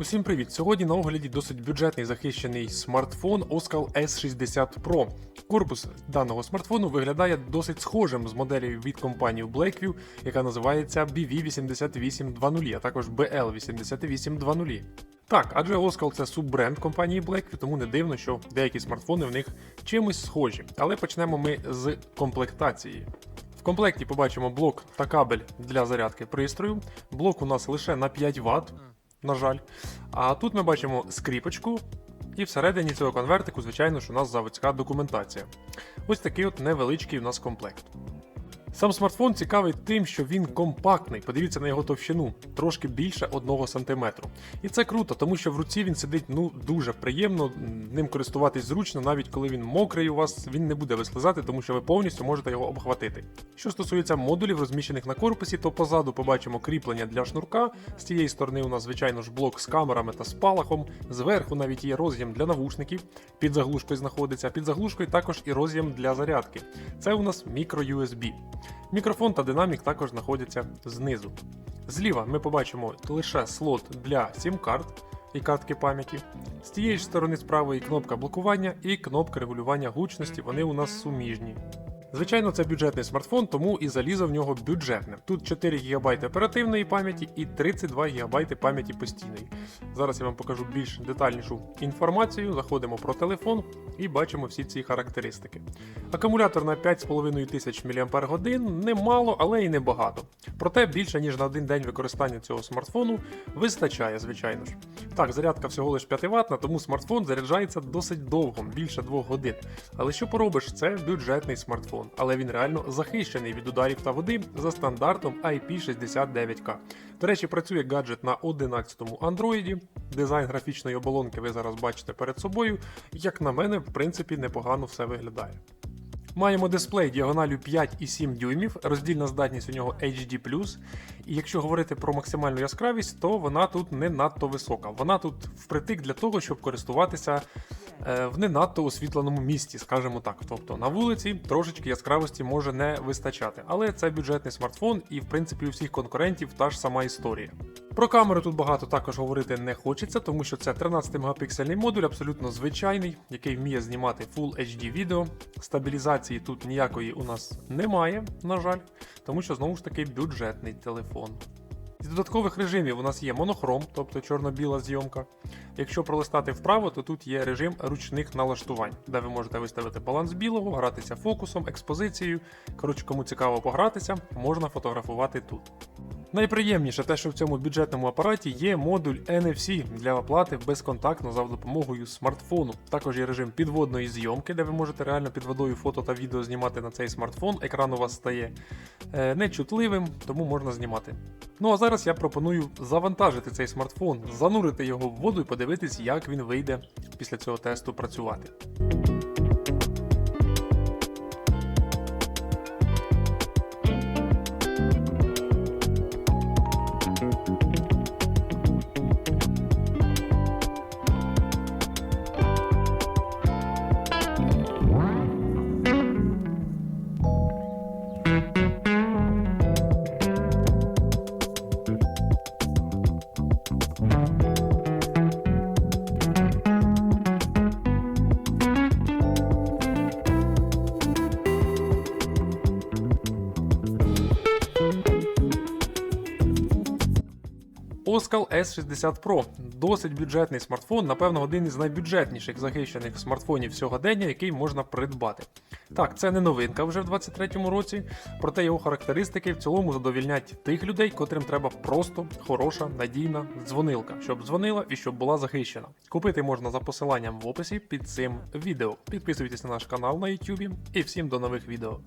Усім привіт! Сьогодні на огляді досить бюджетний захищений смартфон Oskal S60 Pro. Корпус даного смартфону виглядає досить схожим з моделлю від компанії Blackview, яка називається BV8820, а також BL8820. Так, адже Oskal це суббренд компанії Blackview, тому не дивно, що деякі смартфони в них чимось схожі. Але почнемо ми з комплектації. В комплекті побачимо блок та кабель для зарядки пристрою. Блок у нас лише на 5 Вт, на жаль. А тут ми бачимо скріпочку, і всередині цього конвертику, звичайно ж, у нас заводська документація. Ось такий от невеличкий у нас комплект. Сам смартфон цікавий тим, що він компактний. Подивіться на його товщину, трошки більше 1 см. І це круто, тому що в руці він сидить ну дуже приємно, ним користуватись зручно, навіть коли він мокрий у вас, він не буде вислизати, тому що ви повністю можете його обхватити. Що стосується модулів, розміщених на корпусі, то позаду побачимо кріплення для шнурка. З цієї сторони у нас, звичайно ж, блок з камерами та спалахом. Зверху навіть є роз'єм для навушників. Під заглушкою знаходиться. Під заглушкою також і роз'єм для зарядки. Це у нас мікро-USB. Мікрофон та динамік також знаходяться знизу. Зліва ми побачимо лише слот для сім-карт і картки пам'яті. З тієї ж сторони справа і кнопка блокування і кнопка регулювання гучності, вони у нас суміжні. Звичайно, це бюджетний смартфон, тому і залізо в нього бюджетне. Тут 4 ГБ оперативної пам'яті і 32 ГБ пам'яті постійної. Зараз я вам покажу більш детальнішу інформацію. Заходимо про телефон і бачимо всі ці характеристики. Акумулятор на 5500 мАч немало, але й небагато. Проте більше ніж на один день використання цього смартфону вистачає, звичайно ж. Так, зарядка всього лиш 5 Вт, тому смартфон заряджається досить довго, більше 2 годин. Але що поробиш, це бюджетний смартфон, але він реально захищений від ударів та води за стандартом IP69K. До речі, працює гаджет на 11-му Android. Дизайн графічної оболонки ви зараз бачите перед собою. Як на мене, в принципі, непогано все виглядає. Маємо дисплей діагоналю 5,7 дюймів, роздільна здатність у нього HD+. І якщо говорити про максимальну яскравість, то вона тут не надто висока. Вона тут впритик для того, щоб користуватися в не надто освітленому місті, скажімо так. Тобто на вулиці трошечки яскравості може не вистачати. Але це бюджетний смартфон, і в принципі у всіх конкурентів та ж сама історія. Про камеру тут багато також говорити не хочеться, тому що це 13-мегапіксельний модуль, абсолютно звичайний, який вміє знімати Full HD відео. Стабілізації тут ніякої у нас немає, на жаль, тому що знову ж таки бюджетний телефон. З додаткових режимів у нас є монохром, тобто чорно-біла зйомка. Якщо пролистати вправо, то тут є режим ручних налаштувань, де ви можете виставити баланс білого, гратися фокусом, експозицією. Коротше, кому цікаво погратися, можна фотографувати тут. Найприємніше те, що в цьому бюджетному апараті є модуль NFC для оплати безконтактно за допомогою смартфону. Також є режим підводної зйомки, де ви можете реально під водою фото та відео знімати на цей смартфон. Екран у вас стає е, нечутливим, тому можна знімати. Ну а зараз я пропоную завантажити цей смартфон, занурити його в воду і подивитись, як він вийде після цього тесту працювати. Oskal S60 Pro досить бюджетний смартфон, напевно, один із найбюджетніших захищених смартфонів сьогодення, який можна придбати. Так, це не новинка вже в 2023 році, проте його характеристики в цілому задовільнять тих людей, котрим треба просто хороша надійна дзвонилка, щоб дзвонила і щоб була захищена. Купити можна за посиланням в описі під цим відео. Підписуйтесь на наш канал на YouTube і всім до нових відео.